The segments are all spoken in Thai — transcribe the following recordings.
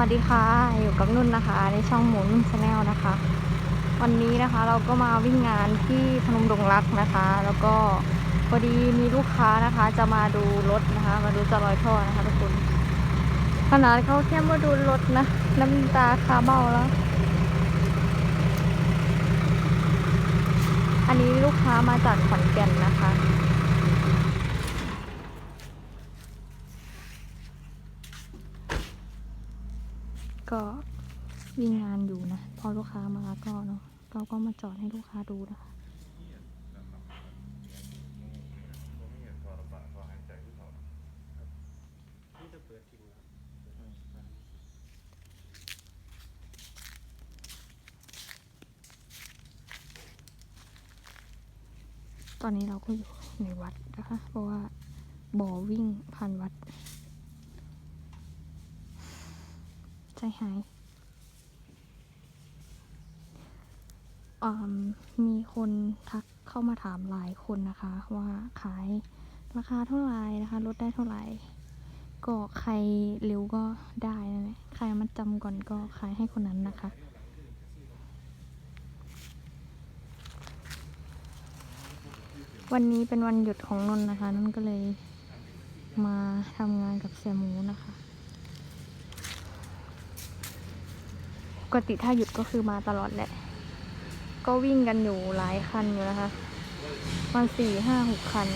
วัสดีค่ะ อยู่กับนุ่นนะคะ ในช่องหมูนุ่นชาแนลนะคะ วันนี้นะคะเราก็มาวิ่งงานที่พนมดงรักนะคะ แล้วก็พอดีมีลูกค้านะคะ จะมาดูรถนะคะ มาดูจะลอยท่อนะคะทุกคนขนาดเขาแค่มาดูรถนะน้ำตาคาเบ้าแล้ว อันนี้ลูกค้ามาจากขอนแก่นนะคะ ก็วิ่งงานอยู่นะ พอลูกค้ามาก็เนาะเราก็มาจอดให้ลูกค้าดูนะคะตอนนี้เราก็อยู่ในวัดนะคะ เพราะว่าบ่อวิ่งผ่านวัด ใจ หายมมีคนทักเข้ามาถามหลายคนนะคะ ว่าขายราคาเท่าไหร่นะคะลดได้เท่าไหร่ ก็ใครเร็วก็ได้นะ ใครมันจำก่อนก็ขายให้คนนั้นนะคะวันนี้เป็นวันหยุดของนนนะคะนนก็เลยมาทำงานกับเสียหมูนะคะ ป กติถ้าหยุดก็คือมาตลอดแหละ ก็วิ่งกันอยู่หลายคันอยู่นะคะมันสี่ห้าหกคัน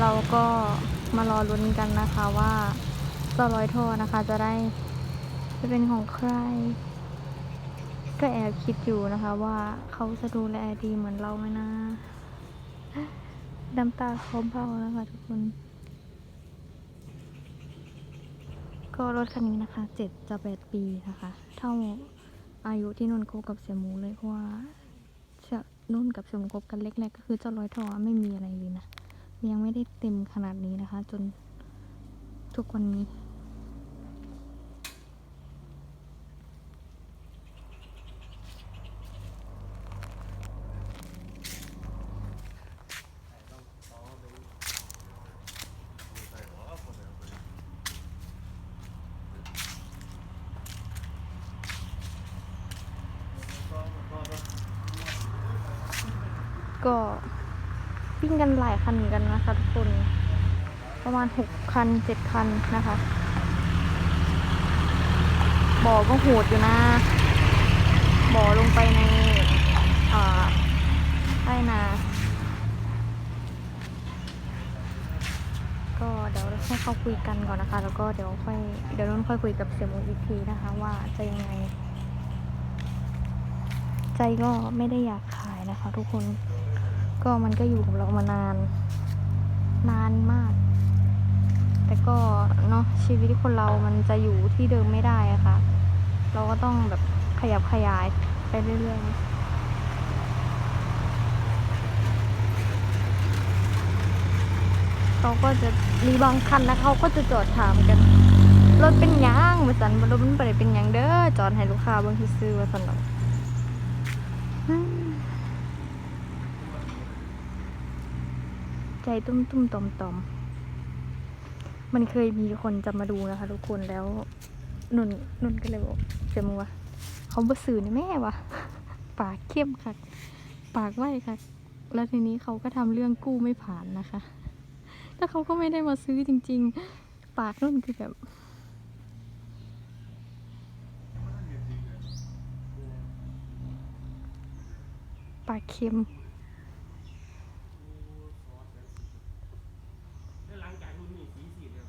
เราก็มารอลุ้นกันนะคะว่าเจ้าร้อยท่อนะคะจะได้จะเป็นของใคร ก็แอบคิดอยู่นะคะว่าเขาจะดูแลดีเหมือนเราไหมนะน้ำตาเขาเบาแล้วค่ะทุกคน ก็รถคันนี้นะคะเจ็ดจะแปดปีนะคะ เท่าอายุที่นุ่นคบกับเสี่ยหมูเลยเพราะว่านุ่นกับเสี่ยหมูคบกันเล็กๆก็คือเจ้าร้อยทอไม่มีอะไรเลยนะยังไม่ได้เต็มขนาดนี้นะคะ จนทุกวันนี้ ก็วิ่งกันหลายคันเหมือนกันนะคะทุกคน ประมาณหกคันเจ็ดคันนะคะบ่อก็โหดอยู่นะบ่อลงไปในอ่าใต้นาก็เดี๋ยวให้เขาคุยกันก่อนนะคะ แล้วก็เดี๋ยวค่อยเดี๋ยวนุ่นค่อยคุยกับเสี่ยหมูอีกทีนะคะ ว่าจะยังไง ใจก็ไม่ได้อยากขายนะคะ ทุกคน ก็มันก็อยู่กับเรามานาน นานมาก แต่ก็เนาะชีวิตคนเรามันจะอยู่ที่เดิมไม่ได้อะค่ะ เราก็ต้องแบบขยับขยายไปเรื่อยๆเขาก็จะมีบางคันนะเขาก็จะจอดถามกัน รถเป็นยังมาสันรถมันไปเป็นยังเด้อจอดให้ลูกค้าบางทีซื้อมาสันดอกอืม ใจตุ้มตุ้มๆต่อมต่อมๆมันเคยมีคนจะมาดูนะคะ ทุกคนแล้วนุ่นนุ่นก็เลยบอกเสียมัวเขาบ่สื่อนี่แม่วะปากเข้มค่ะ ปากไว้ค่ะ แล้วทีนี้เขาก็ทำเรื่องกู้ไม่ผ่านนะคะแล้วเขาก็ไม่ได้มาซื้อจริง ๆ ปากนุ่นคือแบบปากเค็ม แล้วหลังจากรุ่นนี้สีสีแล้ว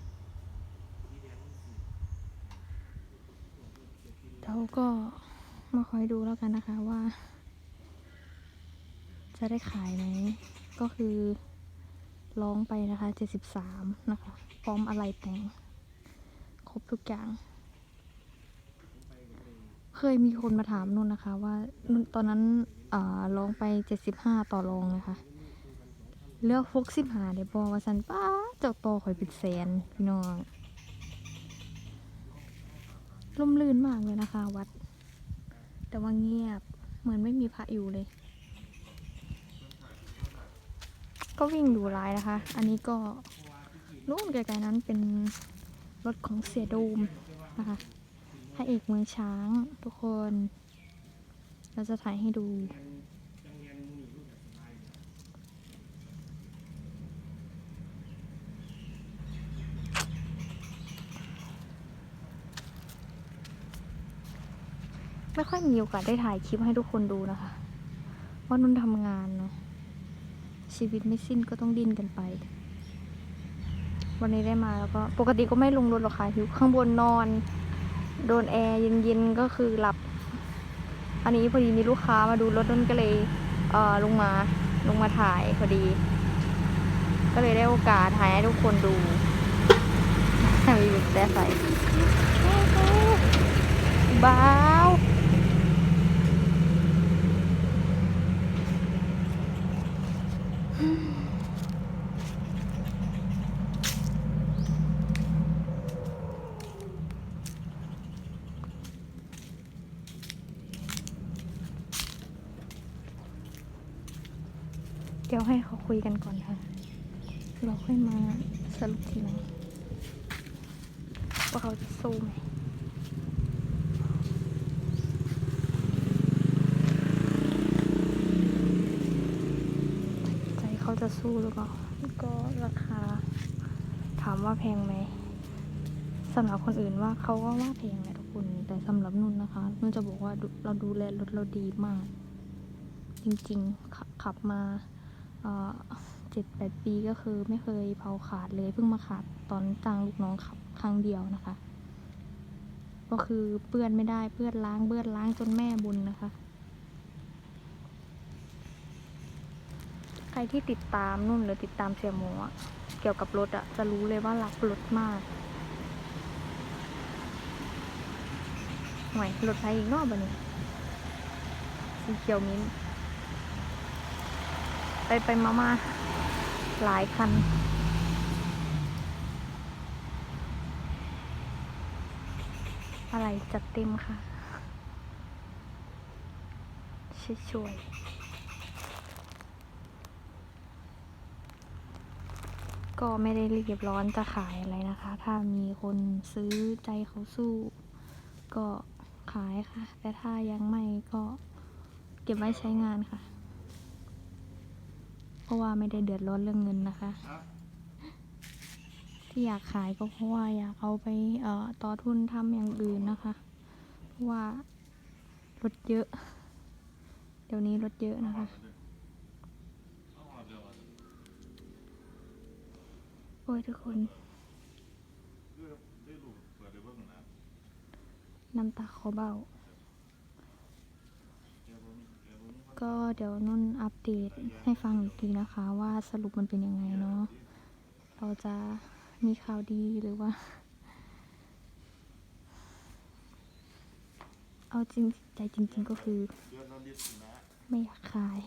สีแดงสี เรา ก็มาคอยดูแล้วกันนะคะว่า จะได้ขายไหม ก็คือร้องไปนะคะเจ็ดสิบสามนะคะ พร้อมอะไรแต่ง ครบทุกอย่าง เคยมีคนมาถามนุ่นนะคะ ว่าตอนนั้นอ่าร้องไปเจ็ดสิบห้าต่อรองนะคะเลือกฟุกสิบหาเดี๋ยวบอกว่าสันป้าเจ้าโตข่อยเป็นแสนพี่น้อง ร่มรื่นมากเลยนะคะ วัด แต่ว่าเงียบเหมือนไม่มีพระอยู่เลย ก็วิ่งดูร้ายนะคะ อันนี้ก็นู่นไกลๆนั้นเป็นรถของเสียดูมนะคะพระเอกเมืองช้างทุกคน เราจะถ่ายให้ดู ไม่ค่อยมีโอกาสได้ถ่ายคลิปให้ทุกคนดูนะคะว่านุ่นทำงานเนาะชีวิตไม่สิ้นก็ต้องดิ้นกันไป วันนี้ได้มาแล้วก็ปกติก็ไม่ลงรถหรอกค่ะอยู่ข้างบนนอน โดนแอร์เย็นๆก็คือหลับ อันนี้พอดีมีลูกค้ามาดูรถนุ่นก็เลยเออลงมาลงมาถ่ายพอดี ก็เลยได้โอกาสถ่ายให้ทุกคนดูมีแบบแต่ใส่บาว เดี๋ยวให้เขาคุยกันก่อนค่ะเราค่อยมาสรุปทีหลังว่าเขาจะสู้ไหมใจเขาจะสู้หรือเปล่า ก็ราคา ถามว่าแพงไหมสำหรับคนอื่นว่าเขาก็ว่าแพงแหละทุกคน แต่สำหรับนุ่นนะคะ นุ่นจะบอกว่าเราดูแลรถเราดีมาก จริงๆขขับมา เจ็ดแปดปีก็คือไม่เคยเผาขาดเลยเพิ่งมาขาดตอนจ้างลูกน้องขับครั้งเดียวนะคะ ก็คือเปื้อนไม่ได้เปื้อนล้างเปื้อนล้างจนแม่บุญนะคะ ใครที่ติดตามนุ่นหรือติดตามเสียโมอะเกี่ยวกับรถอะจะรู้เลยว่ารักรถมากหน่วยรถไทยอีกรอบอันนี้สีเขียวมิ้น ไปไปมามาหลายคัน อะไรจัดเต็มค่ะช่วยๆก็ไม่ได้รีบร้อนจะขายอะไรนะคะ ถ้ามีคนซื้อใจเขาสู้ ก็ขายค่ะ แต่ถ้ายังไม่ก็เก็บไว้ใช้งานค่ะ เพราะว่าไม่ได้เดือดร้อนเรื่องเงินนะคะ ที่อยากขายก็เพราะว่าอยากเอาไปเอ่อต่อทุนทำอย่างอื่นนะคะ เพราะว่ารถเยอะ เดี๋ยวนี้รถเยอะนะคะโอ้ยทุกคนน้ำตาเขาเบา ก็เดี๋ยวนุ่นอัปเดตให้ฟังอีกทีนะคะ ว่าสรุปมันเป็นยังไงเนาะเราจะมีข่าวดีหรือว่า เอาจริงใจจริง ๆก็คือ ไม่อยากขาย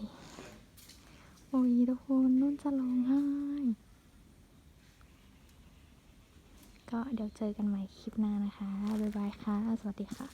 โอ้ยทุกคนนุ่นจะร้องไห้ก็เดี๋ยวเจอกันใหม่คลิปหน้านะคะ บ๊ายบายค่ะ สวัสดีค่ะ